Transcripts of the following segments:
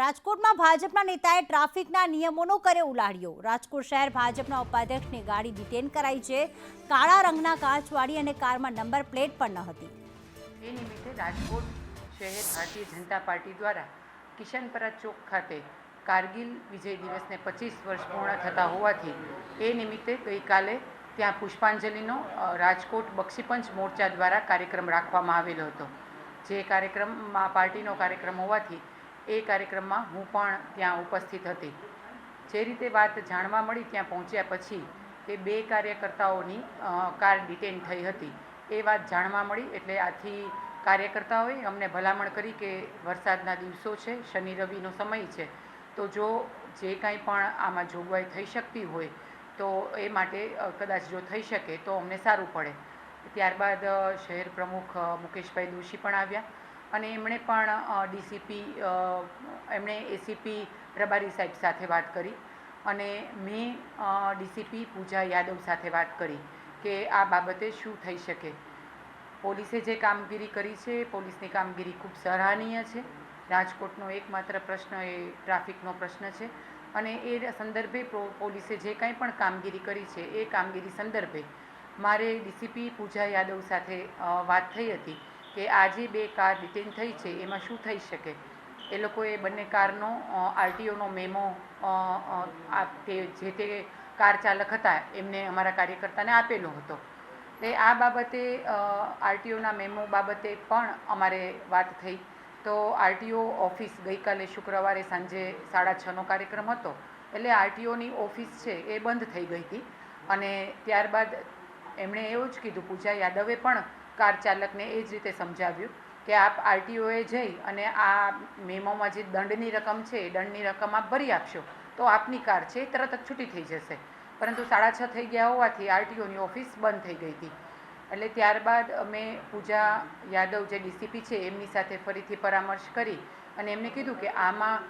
રાજકોટમાં ભાજપના નેતાએ ટ્રાફિકના નિયમોનો કરે ઉલાડ્યો રાજકોટ શહેર ભાજપના ઉપાધ્યક્ષની ગાડી ડિટેન કરાઈ છે. કાળા રંગના કાચવાળી અને કારમાં નંબર પ્લેટ પણ ન હતી. એ નિમિત્તે રાજકોટ શહેર ભારતીય જનતા પાર્ટી દ્વારા કિશનપરા ચોક ખાતે કારગિલ વિજય દિવસને પચીસ વર્ષ પૂર્ણ થતા હોવાથી એ નિમિત્તે ગઈકાલે ત્યાં પુષ્પાંજલિનો રાજકોટ બક્ષીપંચ મોરચા દ્વારા કાર્યક્રમ રાખવામાં આવેલો હતો. જે કાર્યક્રમમાં પાર્ટીનો કાર્યક્રમ હોવાથી એ કાર્યક્રમમાં હું પણ ત્યાં ઉપસ્થિત હતી. જે રીતે વાત જાણવા મળી ત્યાં પહોંચ્યા પછી કે બે કાર્યકર્તાઓની કાર ડિટેન થઈ હતી. એ વાત જાણવા મળી એટલે આથી કાર્યકર્તાઓએ અમને ભલામણ કરી કે વરસાદના દિવસો છે, શનિ રવિનો સમય છે. તો જો જે કાંઈ પણ આમાં જોગવાઈ થઈ શકતી હોય, તો એ માટે કદાચ જો થઈ શકે તો અમને સારું પડે. ત્યારબાદ શહેર પ્રમુખ મુકેશભાઈ દોશી પણ આવ્યા. અને એમણે પણ ડીસીપી એમણે એસીપી રબારી સાહેબ સાથે વાત કરી અને મેં ડીસીપી પૂજા યાદવ સાથે વાત કરી કે આ બાબતે શું થઈ શકે. પોલીસે જે કામગીરી કરી છે, પોલીસની કામગીરી ખૂબ સરાહનીય છે. રાજકોટનો એકમાત્ર પ્રશ્ન એ ટ્રાફિકનો પ્રશ્ન છે અને એ સંદર્ભે પોલીસે જે કાંઈ પણ કામગીરી કરી છે, એ કામગીરી સંદર્ભે મારે ડીસીપી પૂજા યાદવ સાથે વાત થઈ હતી. કે આ જે બે કાર ડિટેન થઈ છે, એમાં શું થઈ શકે? એ લોકોએ બંને કારનો આરટીઓનો મેમો તે જે તે કાર ચાલક હતા, એમને અમારા કાર્યકર્તાને આપેલો હતો. તે આ બાબતે આરટીઓના મેમો બાબતે પણ અમારે વાત થઈ. તો આરટીઓ ઓફિસ ગઈકાલે શુક્રવારે સાંજે સાડા છનો કાર્યક્રમ હતો. એટલે આરટીઓની ઓફિસ છે એ બંધ થઈ ગઈ હતી. અને ત્યારબાદ એમણે એવું જ કીધું, પૂજા યાદવે પણ કાર ચાલકને એ જ રીતે સમજાવ્યું કે આપ આરટીઓએ જઈ અને આ મેમોમાં જે દંડની રકમ છે એ દંડની રકમ આપ ભરી આપશો, તો આપની કાર છે એ તરત જ છૂટી થઈ જશે. પરંતુ સાડા છ થઈ ગયા હોવાથી આરટીઓની ઓફિસ બંધ થઈ ગઈ હતી. એટલે ત્યારબાદ અમે પૂજા યાદવ જે ડીસીપી છે એમની સાથે ફરીથી પરામર્શ કરી અને એમને કીધું કે આમાં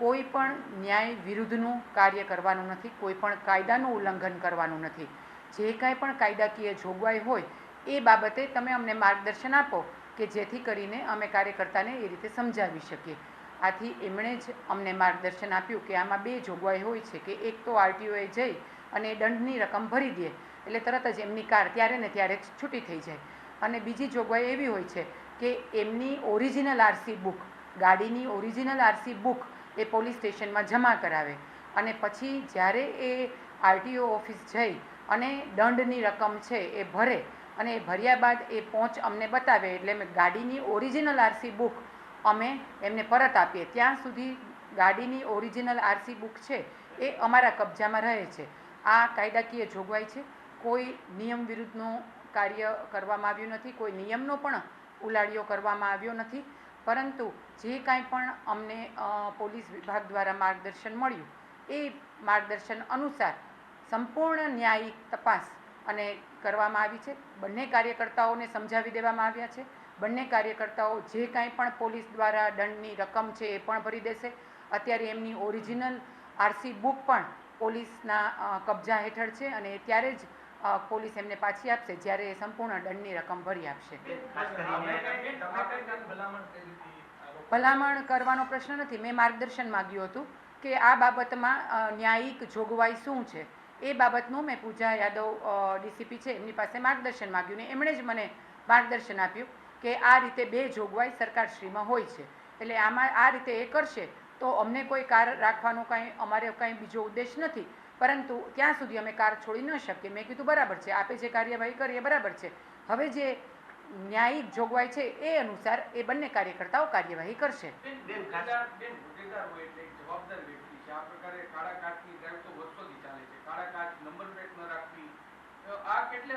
કોઈ પણ ન્યાય વિરુદ્ધનું કાર્ય કરવાનું નથી, કોઈ પણ કાયદાનું ઉલ્લંઘન કરવાનું નથી. જે કાંઈ પણ કાયદાકીય જોગવાઈ હોય એ બાબતે તમે અમને માર્ગદર્શન આપો કે જેથી કરીને અમે કાર્યકર્તાને એ રીતે સમજાવી શકીએ. આથી એમણે જ અમને માર્ગદર્શન આપ્યું કે આમાં બે જોગવાઈ હોય છે કે એક તો આરટીઓએ જઈ અને દંડની રકમ ભરી દે, એટલે તરત જ એમની કાર ત્યારે ને ત્યારે છૂટી થઈ જાય. અને બીજી જોગવાઈ એવી હોય છે કે એમની ઓરિજિનલ આરસી બુક, ગાડીની ઓરિજિનલ આરસી બુક એ પોલીસ સ્ટેશનમાં જમા કરાવે. અને પછી જ્યારે એ આરટીઓ ઓફિસ જઈ અને દંડની રકમ છે એ ભરે અને એ ભર્યા બાદ એ પહોંચ અમને બતાવે એટલે અમે ગાડીની ઓરિજિનલ આરસી બુક અમે એમને પરત આપીએ. ત્યાં સુધી ગાડીની ઓરિજિનલ આરસી બુક છે એ અમારા કબજામાં રહે છે. આ કાયદાકીય જોગવાઈ છે. કોઈ નિયમ વિરુદ્ધનું કાર્ય કરવામાં આવ્યું નથી, કોઈ નિયમનો પણ ઉલાડિયો કરવામાં આવ્યો નથી. પરંતુ જે કાંઈ પણ અમને પોલીસ વિભાગ દ્વારા માર્ગદર્શન મળ્યું, એ માર્ગદર્શન અનુસાર સંપૂર્ણ ન્યાયિક તપાસ અને કરવામાં આવી છે. બંને કાર્યકર્તાઓને સમજાવી દેવામાં આવ્યા છે. બંને કાર્યકર્તાઓ જે કાંઈ પણ પોલીસ દ્વારા દંડની રકમ છે એ પણ ભરી દેશે. અત્યારે એમની ઓરિજિનલ આરસી બુક પણ પોલીસના કબજા હેઠળ છે અને ત્યારે જ પોલીસ એમને પાછી આપશે જ્યારે એ સંપૂર્ણ દંડની રકમ ભરી આપશે. ભલામણ કરવાનો પ્રશ્ન નથી. મેં માર્ગદર્શન માગ્યું હતું કે આ બાબતમાં ન્યાયિક જોગવાઈ શું છે? એ બાબતનું મેં પૂજા યાદવ ડીસીપી છે, એમની પાસે માર્ગદર્શન માગ્યું ને એમણે જ મને માર્ગદર્શન આપ્યું કે આ રીતે બે જોગવાઈ સરકારશ્રીમાં હોય છે. એટલે આમાં આ રીતે એ કરશે તો અમને કોઈ કાર રાખવાનો કાંઈ, અમારે કાંઈ બીજો ઉદ્દેશ નથી. પરંતુ ત્યાં સુધી અમે કાર છોડી ન શકીએ. મેં કીધું, બરાબર છે, આપે જે કાર્યવાહી કરીએ, બરાબર છે. હવે જે ન્યાયિક જોગવાઈ છે એ અનુસાર એ બંને કાર્યકર્તાઓ કાર્યવાહી કરશે.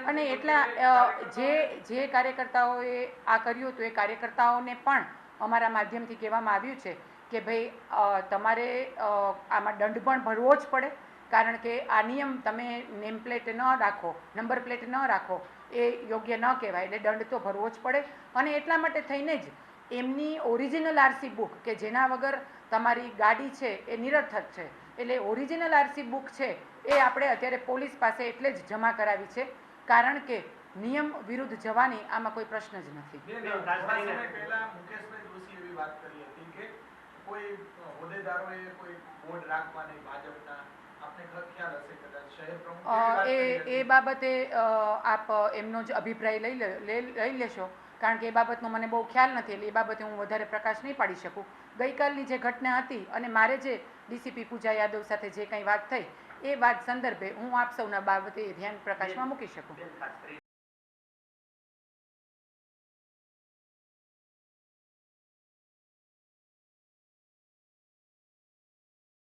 અને એટલા જે જે કાર્યકર્તાઓએ આ કર્યું હતું, એ કાર્યકર્તાઓને પણ અમારા માધ્યમથી કહેવામાં આવ્યું છે કે ભાઈ તમારે આમાં દંડ પણ ભરવો જ પડે, કારણ કે આ નિયમ તમે નેમ પ્લેટ ન રાખો, નંબર પ્લેટ ન રાખો, એ યોગ્ય ન કહેવાય, એટલે દંડ તો ભરવો જ પડે. અને એટલા માટે થઈને જ એમની ઓરિજિનલ આરસી બુક, કે જેના વગર તમારી ગાડી છે, એ નિરર્થક છે. એટલે ઓરિજિનલ આરસી બુક છે, એ આપણે અત્યારે પોલીસ પાસે એટલે જ જમા કરાવી છે. કારણ કે નિયમ વિરુદ્ધ જવાની આમાં કોઈ પ્રશ્ન જ નથી. બેન થોડા સમય પહેલા મુકેશભાઈ દોશી એવી વાત કરી હતી કે કોઈ હોદ્દેદારોએ કોઈ બોર્ડ રાખવા નહીં ભાજપના. આપને ખ- ખ્યાલ હશે કદાચ શહેર પ્રમુખ અ, એવી વાત એ એ બાબતે આપ એમનો જ અભિપ્રાય લઈ લઈ લેશો. કારણ કે એ બાબતનો મને બહુ ખ્યાલ નથી એટલે એ બાબતે હું વધારે પ્રકાશ નહીં પાડી શકું. ગઈકાલની જે ઘટના હતી અને મારે જે ડીસીપી પૂજા યાદવ સાથે જે કંઈ વાત થઈ એ વાત સંદર્ભે હું આપ સૌના બાબતે ધ્યાન પ્રકાશમાં મૂકી શકું.